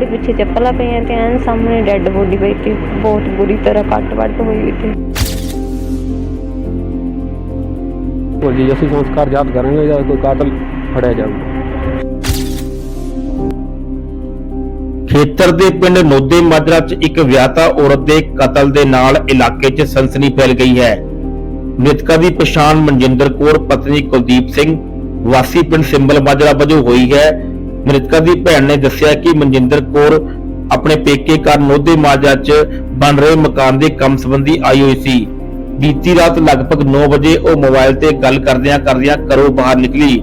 ਥੋੜੀ ਪਿੱਛੇ ਚੱਪਲਾਂ ਪਈਆਂ ਤੇ ਐਨ ਸਾਹਮਣੇ ਡੈੱਡ ਬੋਡੀ ਪਈ ਸੀ ਬਹੁਤ ਬੁਰੀ ਤਰ੍ਹਾਂ ਕੱਟ ਵੱਟ ਹੋਈ ਹੋਈ ਸੀ ਉਹ ਜੀ ਅਸੀਂ ਸੰਸਕਾਰ ਯਾਦ ਕਰਾਂਗੇ ਜਾਂ ਕੋਈ ਕਾਤਲ ਫੜਿਆ ਜਾਊਗਾ ਖੇਤਰ ਦੇ ਪਿੰਡ ਨੋਦੇ ਮਾਜਰਾ 'ਚ ਇੱਕ ਵਿਆਹਤਾ ਔਰਤ ਦੇ ਕਤਲ ਦੇ ਨਾਲ ਇਲਾਕੇ 'ਚ ਸਨਸਨੀ ਫੈਲ ਗਈ ਹੈ। ਮ੍ਰਿਤਕਾ ਦੀ ਪਛਾਣ ਮਨਜਿੰਦਰ ਕੌਰ ਪਤਨੀ ਕੁਲਦੀਪ ਸਿੰਘ ਵਾਸੀ ਪਿੰਡ ਸਿੰਬਲ ਮਾਜਰਾ ਵਜੋਂ ਹੋਈ ਹੈ। ਮ੍ਰਿਤਕਾ ਦੀ ਭੈਣ ਨੇ ਦੱਸਿਆ ਕਿ ਮਨਜਿੰਦਰ ਕੌਰ ਆਪਣੇ ਪੇਕੇ ਘਰ ਨੋਦੇ ਮਾਜਰਾ 'ਚ ਬਣ ਰਹੇ ਮਕਾਨ ਦੇ ਕੰਮ ਸੰਬੰਧੀ ਆਈ ਹੋਈ ਸੀ। ਬੀਤੀ ਰਾਤ ਲਗਭਗ 9 ਵਜੇ ਉਹ ਮੋਬਾਈਲ ਤੇ ਗੱਲ ਕਰਦਿਆਂ ਕਰਦਿਆਂ ਘਰੋਂ ਬਾਹਰ ਨਿਕਲੀ,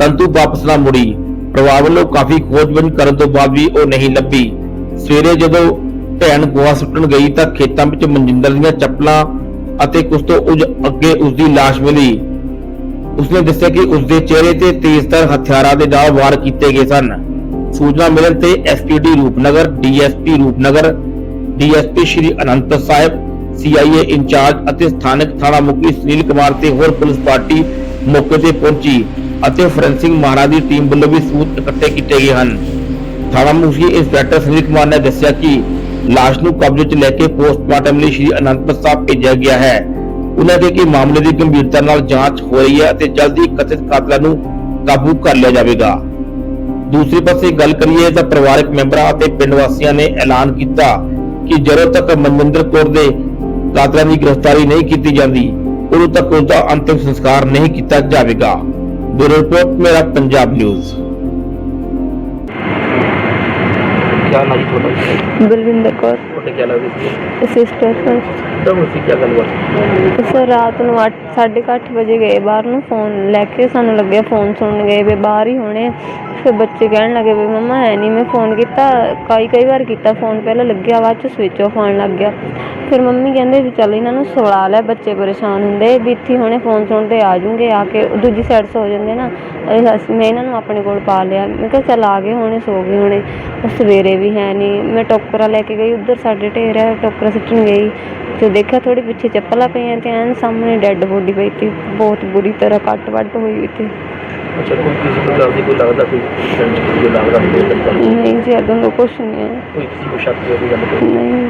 ਪਰੰਤੂ ਵਾਪਸ ਨਾ ਮੁੜੀ। ਪਰਿਵਾਰ ਵੱਲੋਂ ਕਾਫੀ ਖੋਜਬੀਨ ਕਰਨ ਤੋਂ ਬਾਅਦ ਵੀ ਉਹ ਨਹੀਂ ਲੱਭੀ। ਸਵੇਰੇ ਜਦੋਂ ਭੈਣ ਗੋਹਾ ਸੁੱਟਣ ਗਈ ਤਾਂ ਖੇਤਾਂ ਵਿੱਚ ਮਨਜਿੰਦਰ ਦੀਆਂ ਚੱਪਲਾਂ ਅਤੇ ਕੁਝ ਤੋਂ ਕੁਝ ਅੱਗੇ ਉਸ ਦੀ ਲਾਸ਼ ਮਿਲੀ। ਉਸਨੇ ਦੱਸਿਆ ਕਿ ਉਸਦੇ ਚਿਹਰੇ ਤੇ ਤੇਜ਼ਧਾਰ ਹਥਿਆਰਾਂ ਦੇ ਨਾਲ ਵਾਰ ਕੀਤੇ ਗਏ ਸਨ। ਸੂਚਨਾ ਮਿਲਣ ਤੇ SPD Rupnagar DSP Rupnagar DSP Shri Anant Sahib CIA incharge ਅਤੇ ਸਥਾਨਕ ਥਾਣਾ ਮੁਖੀ ਸੁਨੀਲ ਕੁਮਾਰ ਤੇ ਹੋਰ ਪੁਲਿਸ ਪਾਰਟੀ ਮੌਕੇ ਤੇ ਪਹੁੰਚੀ ਅਤੇ ਫੋਰੈਂਸਿਕ ਮਹਾਰਾਜ ਦੀ ਟੀਮ ਵੱਲੋਂ ਵੀ ਸਬੂਤ ਇਕੱਠੇ ਕੀਤੇ ਗਏ ਹਨ। ਥਾਣਾ ਮੁਖੀ ਇੰਸਪੈਕਟਰ ਸੁਨੀਲ ਕੁਮਾਰ ਨੇ ਦੱਸਿਆ ਕਿ ਲਾਸ਼ ਨੂੰ ਕਬਜ਼ੇ 'ਚ ਲੈ ਕੇ ਪੋਸਟਮਾਰਟਮ ਲਈ ਸ਼੍ਰੀ ਅਨੰਦਪੁਰ ਸਾਹਿਬ ਭੇਜਿਆ ਗਿਆ ਹੈ। ਉਹਨਾਂ ਦੇ ਕਿ ਮਾਮਲੇ ਦੀ ਗੰਭੀਰਤਾ ਨਾਲ ਜਾਂਚ ਹੋ ਰਹੀ ਹੈ ਅਤੇ ਜਲਦੀ ਕਥਿਤ ਕਾਤਲਾਂ ਨੂੰ ਕਾਬੂ ਕਰ ਲਿਆ ਜਾਵੇਗਾ ਦੂਸਰੇ ਪਾਸੇ ਗੱਲ ਕਰੀਏ ਤਾਂ ਪਰਿਵਾਰਕ ਮੈਂਬਰਾਂ ਅਤੇ ਪਿੰਡ ਵਾਸੀਆਂ ਨੇ ਐਲਾਨ ਕੀਤਾ ਕਿ ਜਦੋਂ ਤੱਕ ਮਨਮਿੰਦਰ ਕੌਰ ਦੇ ਕਾਤਲਾਂ ਦੀ ਗ੍ਰਿਫਤਾਰੀ ਨਹੀਂ ਕੀਤੀ ਜਾਂਦੀ ਉਦੋਂ ਤੱਕ ਉਸ ਦਾ ਅੰਤਿਮ ਸੰਸਕਾਰ ਨਹੀਂ ਕੀਤਾ ਜਾਵੇਗਾ ਬਿਊਰੋ ਰਿਪੋਰਟ ਮੇਰਾ ਪੰਜਾਬ ਨਿਊਜ਼ क्या नाम छोटा ਬਲਵਿੰਦਰ ਕੌਰ छोटे क्या लगे थे ਸਿਸਟਰ ਸਰ ਕਦੋਂ ਸੀ ਕੀ ਗੱਲਬਾਤ? ਸਰ ਰਾਤ ਨੂੰ 8:30 ਵਜੇ ਗਏ ਬਾਹਰ ਨੂੰ ਫੋਨ ਲੈ ਕੇ ਸਾਨੂੰ ਲੱਗਿਆ ਫੋਨ ਸੁਣਨ ਗਏ ਵੀ ਬਾਹਰ ਹੀ ਹੋਣੇ ਫਿਰ ਬੱਚੇ ਕਹਿਣ ਲੱਗੇ ਵੀ ਮਮਾ ਹੈ ਨਹੀਂ ਮੈਂ ਫੋਨ ਕੀਤਾ, ਕਈ ਕਈ ਵਾਰ ਕੀਤਾ ਫੋਨ ਪਹਿਲਾਂ ਲੱਗਿਆ, ਬਾਅਦ ਚ ਸਵਿਚ ਆਫ ਹੋਣ ਲੱਗ ਗਿਆ। ਫਿਰ ਮੰਮੀ ਕਹਿੰਦੇ ਵੀ ਚੱਲ ਇਹਨਾਂ ਨੂੰ ਸਵਾਲ ਲੈ, ਬੱਚੇ ਪਰੇਸ਼ਾਨ ਹੁੰਦੇ, ਵੀ ਇੱਥੇ ਹੋਣੇ ਫੋਨ ਸੁਣਦੇ ਆ ਜੂਗੇ ਆ ਕੇ ਦੂਜੀ ਸਾਈਡ ਸੋ ਜਾਂਦੇ ਨਾ। ਮੈਂ ਇਹਨਾਂ ਨੂੰ ਆਪਣੇ ਕੋਲ ਪਾ ਲਿਆ। ਮੈਂ ਕਿਹਾ ਚੱਲ ਆ ਗਏ ਹੋਣੇ, ਸੋ ਗਏ ਹੋਣੇ। ਸਵੇਰੇ ਵੀ ਹੈ ਨਹੀਂ ਮੈਂ ਟੋਕਰਾ ਲੈ ਕੇ ਗਈ, ਉਧਰ ਸਾਡੇ ਢੇਰ ਹੈ, ਟੋਕਰਾ ਸਿੱਟਣ ਗਈ। ਤੇ ਦੇਖਿਆ ਥੋੜੀ ਪਿੱਛੇ ਚੱਪਲਾਂ ਪਈਆਂ ਤੇ ਐਨ ਸਾਹਮਣੇ ਡੈੱਡ ਬੋਡੀ ਪਈ ਤੇ ਬਹੁਤ ਬੁਰੀ ਤਰ੍ਹਾਂ ਕੱਟ ਵੱਟ ਹੋਈ ਹੋਈ ਤੇ ਅੱਛਾ ਕੋਈ ਕਿਸੇ ਲੱਗਦੀ ਕੋਈ ਲੱਗਦਾ ਕੋਈ ਕਿਸੇ ਕੋਈ ਲੱਗਦਾ ਕੋਈ ਨਹੀਂ? ਜੀ ਅਦੋਂ ਦਾ ਨਹੀਂ ਹੈ। ਕੋਈ ਕਿਸੇ ਨੂੰ ਸ਼ੱਕ ਗੱਲ ਨਹੀਂ।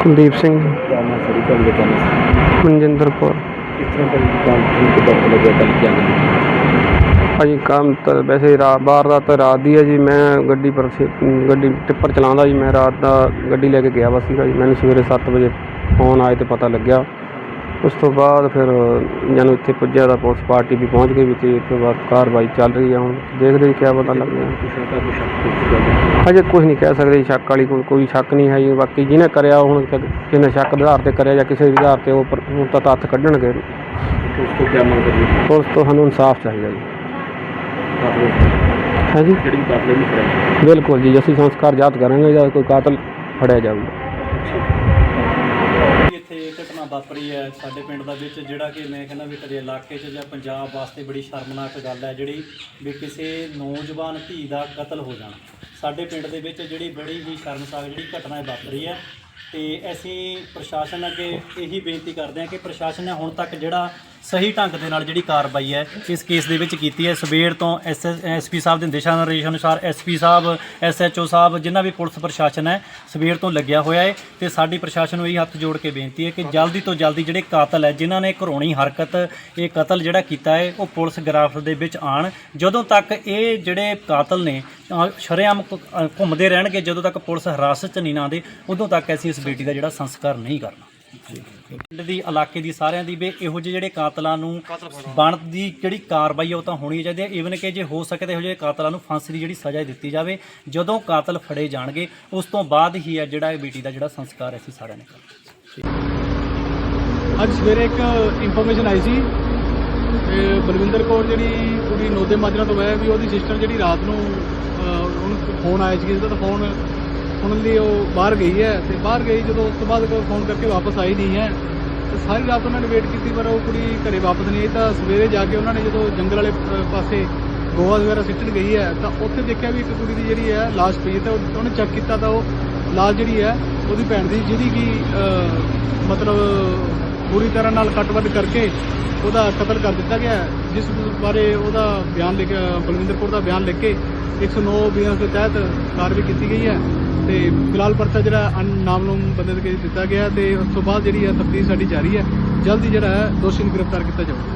ਕੁਲਦੀਪ ਸਿੰਘ। ਕਿਆ ਨਾ ਸਰੀ? ਮਨਜਿੰਦਰ ਕੰਮ ਠੀਕ ਦੱਸ ਲੱਗਿਆ ਕੱਲ ਹਾਂਜੀ ਕੰਮ ਤਾਂ ਵੈਸੇ ਰਾਤ ਬਾਹਰ ਦਾ ਤਾਂ ਰਾਤ ਦੀ ਹੈ ਜੀ ਮੈਂ ਗੱਡੀ ਪਰ ਗੱਡੀ ਟਿੱਪਰ ਚਲਾਉਂਦਾ ਜੀ ਮੈਂ ਰਾਤ ਦਾ ਗੱਡੀ ਲੈ ਕੇ ਗਿਆ ਵਾ ਸੀਗਾ ਜੀ ਮੈਨੂੰ ਸਵੇਰੇ 7 ਵਜੇ ਫੋਨ ਆਏ ਤੇ ਪਤਾ ਲੱਗਿਆ। ਉਸ ਤੋਂ ਬਾਅਦ ਫਿਰ ਜਦੋਂ ਇੱਥੇ ਪੁੱਜਿਆ ਤਾਂ ਪੁਲਿਸ ਪਾਰਟੀ ਵੀ ਪਹੁੰਚ ਗਈ ਵੀ ਤੇ ਇਸ ਤੋਂ ਬਾਅਦ ਕਾਰਵਾਈ ਚੱਲ ਰਹੀ ਹੈ ਹੁਣ ਦੇਖਦੇ ਕੀ ਪਤਾ ਲੱਗਦਾ। ਹਜੇ ਕੁਝ ਨਹੀਂ ਕਹਿ ਸਕਦੇ ਸ਼ੱਕ ਵਾਲੀ ਕੋਈ ਸ਼ੱਕ ਨਹੀਂ ਹੈ ਜੀ ਬਾਕੀ ਜਿਹਨੇ ਕਰਿਆ ਹੁਣ ਜਿਹਨੇ ਸ਼ੱਕ ਆਧਾਰ ਤੇ ਕਰਿਆ ਜਾਂ ਕਿਸੇ ਵੀ ਆਧਾਰ ਤੇ ਉਹ ਹੁਣ ਤਾਂ ਤੱਥ ਕੱਢਣਗੇ। ਉਸ ਤੋਂ ਕੀ ਮੰਗ ਕਰੀਏ ਤੋਂ ਸਾਨੂੰ ਇਨਸਾਫ ਚਾਹੀਦਾ ਜੀ। ਹੈ। ਜੀ ਜਿਹੜੀ ਕਾਤਲ ਨਹੀਂ ਫੜਿਆ ਬਿਲਕੁਲ ਜੀ ਅਸੀਂ ਸੰਸਕਾਰ ਯਾਦ ਕਰਾਂਗੇ ਜਾਂ ਕੋਈ ਕਾਤਲ ਫੜਿਆ ਜਾਊਗਾ। ਇੱਥੇ ਇਹ ਘਟਨਾ ਵਾਪਰੀ ਹੈ ਸਾਡੇ ਪਿੰਡ ਦਾ ਵਿੱਚ ਜਿਹੜਾ ਕਿ ਮੈਂ ਕਹਿੰਦਾ ਵੀ ਕਦੇ ਇਲਾਕੇ 'ਚ ਜਾਂ ਪੰਜਾਬ ਵਾਸਤੇ ਬੜੀ ਸ਼ਰਮਨਾਕ ਗੱਲ ਹੈ ਜਿਹੜੀ ਵੀ ਕਿਸੇ ਨੌਜਵਾਨ ਧੀ ਦਾ ਕਤਲ ਹੋ ਜਾਣਾ। ਸਾਡੇ ਪਿੰਡ ਦੇ ਵਿੱਚ ਜਿਹੜੀ ਬੜੀ ਹੀ ਸ਼ਰਮਸਾਰ ਜਿਹੜੀ ਘਟਨਾ ਇਹ ਵਾਪਰੀ ਹੈ ਤੇ ਅਸੀਂ ਪ੍ਰਸ਼ਾਸਨ ਅੱਗੇ ਇਹੀ ਬੇਨਤੀ ਕਰਦੇ ਹਾਂ ਕਿ ਪ੍ਰਸ਼ਾਸਨ ਨੇ ਹੁਣ ਤੱਕ ਜਿਹੜਾ ਸਹੀ ਢੰਗ ਦੇ ਨਾਲ ਜਿਹੜੀ ਕਾਰਵਾਈ ਹੈ ਇਸ ਕੇਸ ਦੇ ਵਿੱਚ ਕੀਤੀ ਹੈ। ਸਵੇਰ ਤੋਂ ਐਸਪੀ ਸਾਹਿਬ ਦੇ ਦਿਸ਼ਾ ਨਿਰਦੇਸ਼ ਅਨੁਸਾਰ ਐਸਪੀ ਸਾਹਿਬ ਐਸਐਚਓ ਸਾਹਿਬ ਜਿੰਨਾ ਵੀ ਪੁਲਿਸ ਪ੍ਰਸ਼ਾਸਨ ਹੈ ਸਵੇਰ ਤੋਂ ਲੱਗਿਆ ਹੋਇਆ ਹੈ ਤੇ ਸਾਡੀ ਪ੍ਰਸ਼ਾਸਨ ਨੂੰ ਇਹ ਹੱਥ ਜੋੜ ਕੇ ਬੇਨਤੀ ਹੈ ਕਿ ਜਲਦੀ ਤੋਂ ਜਲਦੀ ਜਿਹੜੇ ਕਾਤਲ ਹੈ ਜਿਨ੍ਹਾਂ ਨੇ ਘਰੋਣੀ ਹਰਕਤ ਇਹ ਕਤਲ ਜਿਹੜਾ ਕੀਤਾ ਹੈ ਉਹ ਪੁਲਿਸ ਗ੍ਰਿਫਤ ਦੇ ਵਿੱਚ ਆਣ ਜਦੋਂ ਤੱਕ ਇਹ ਜਿਹੜੇ ਕਾਤਲ ਨੇ ਅ, ਸ਼ਰੇਆਮ ਘੁ- ਘੁੰਮਦੇ ਰਹਿਣਗੇ ਜਦੋਂ ਤੱਕ ਪੁਲਿਸ ਹਿਰਾਸਤ 'ਚ ਨਹੀਂ ਨਾ ਆਉਂਦੇ ਉਦੋਂ ਤੱਕ ਅਸੀਂ ਇਸ ਬੇਟੀ ਦਾ ਜਿਹੜਾ ਸੰਸਕਾਰ ਨਹੀਂ ਕਰਨਾ। ਪਿੰਡ ਦੀ, ਇਲਾਕੇ ਦੀ ਸਾਰਿਆਂ ਦੀ ਵੀ ਇਹੋ ਜਿਹੇ ਜਿਹੜੇ ਕਾਤਲਾਂ ਨੂੰ ਬਣਦੀ ਜਿਹੜੀ ਕਾਰਵਾਈ ਹੈ ਉਹ ਤਾਂ ਹੋਣੀ ਚਾਹੀਦੀ ਹੈ ਈਵਨ ਕਿ ਜੇ ਹੋ ਸਕੇ ਤਾਂ ਇਹੋ ਜਿਹੇ ਕਾਤਲਾਂ ਨੂੰ ਫਾਂਸੀ ਦੀ ਜਿਹੜੀ ਸਜ਼ਾ ਦਿੱਤੀ ਜਾਵੇ। ਜਦੋਂ ਕਾਤਲ ਫੜੇ ਜਾਣਗੇ, ਉਸ ਤੋਂ ਬਾਅਦ ਹੀ ਹੈ ਜਿਹੜਾ ਇਹ ਬੇਟੀ ਦਾ ਜਿਹੜਾ ਸੰਸਕਾਰ ਅਸੀਂ ਸਾਰਿਆਂ ਨੇ ਕਰਨਾ ਅੱਜ ਸਵੇਰੇ ਇੱਕ ਇਨਫੋਰਮੇਸ਼ਨ ਆਈ ਸੀ ਬਲਵਿੰਦਰ ਕੌਰ ਜਿਹੜੀ ਕੁੜੀ ਨੋਦੇ ਮਾਜਰਾ ਤੋਂ ਹੈ ਵੀ ਉਹਦੀ ਸਿਸਟਰ ਜਿਹੜੀ ਰਾਤ ਨੂੰ ਉਹਨੂੰ ਫੋਨ ਆਇਆ ਸੀ ਕਿਸੇ ਦਾ ਤਾਂ ਫੋਨ ਸੁਣਨ ਲਈ ਉਹ ਬਾਹਰ ਗਈ ਹੈ ਤੇ ਬਾਹਰ ਗਈ ਜਦੋਂ ਉਸ ਤੋਂ ਬਾਅਦ ਕੋਈ ਫੋਨ ਕਰਕੇ ਵਾਪਸ ਆਈ ਨਹੀਂ ਹੈ, ਤੇ ਸਾਰੀ ਰਾਤ ਉਹਨਾਂ ਨੇ ਵੇਟ ਕੀਤੀ, ਪਰ ਉਹ ਕੁੜੀ ਘਰੇ ਵਾਪਸ ਨਹੀਂ ਆਈ। ਤਾਂ ਸਵੇਰੇ ਜਾ ਕੇ ਉਹਨਾਂ ਨੇ ਜਦੋਂ ਜੰਗਲ ਵਾਲੇ ਪਾਸੇ ਗੋਆ ਵਗੈਰਾ ਸਿੱਟਣ ਗਈ ਹੈ, ਤਾਂ ਉੱਥੇ ਦੇਖਿਆ ਵੀ ਇੱਕ ਕੁੜੀ ਦੀ ਜਿਹੜੀ ਹੈ, ਲਾਸ਼ ਪਈ ਹੈ ਤਾਂ ਉਹਨੇ ਚੈੱਕ ਕੀਤਾ ਤਾਂ ਉਹ ਲਾਸ਼ ਜਿਹੜੀ ਹੈ, ਉਹਦੀ ਭੈਣ ਦੀ, ਜਿਹਦੀ ਕਿ ਮਤਲਬ ਪੂਰੀ ਤਰ੍ਹਾਂ ਨਾਲ ਕੱਟ-ਵੱਢ ਕਰਕੇ ਉਹਦਾ ਕਤਲ ਕਰ ਦਿੱਤਾ ਗਿਆ ਜਿਸ ਬਾਰੇ ਉਹਦਾ ਬਿਆਨ ਲਿਖ ਬਲਵਿੰਦਰਪੁਰ ਦਾ ਬਿਆਨ ਲਿਖ ਕੇ 109 ਬੀਐਨਐਸ ਦੇ ਤਹਿਤ ਕਾਰਵਾਈ ਕੀਤੀ ਗਈ ਹੈ। ਤੇ ਫਿਲਹਾਲ ਪਰਚਾ ਜਿਹੜਾ ਅਨਨਾਮਲੂਮ ਬੰਦੇ ਦੇ ਦਿੱਤਾ ਗਿਆ ਤੇ ਉਸ ਤੋਂ ਬਾਅਦ ਜਿਹੜੀ ਹੈ ਤਫਤੀਸ਼ ਸਾਡੀ ਜਾਰੀ ਹੈ, ਜਲਦੀ ਜਿਹੜਾ ਹੈ ਦੋਸ਼ੀ ਨੂੰ ਗ੍ਰਿਫਤਾਰ ਕੀਤਾ ਜਾਊਗਾ।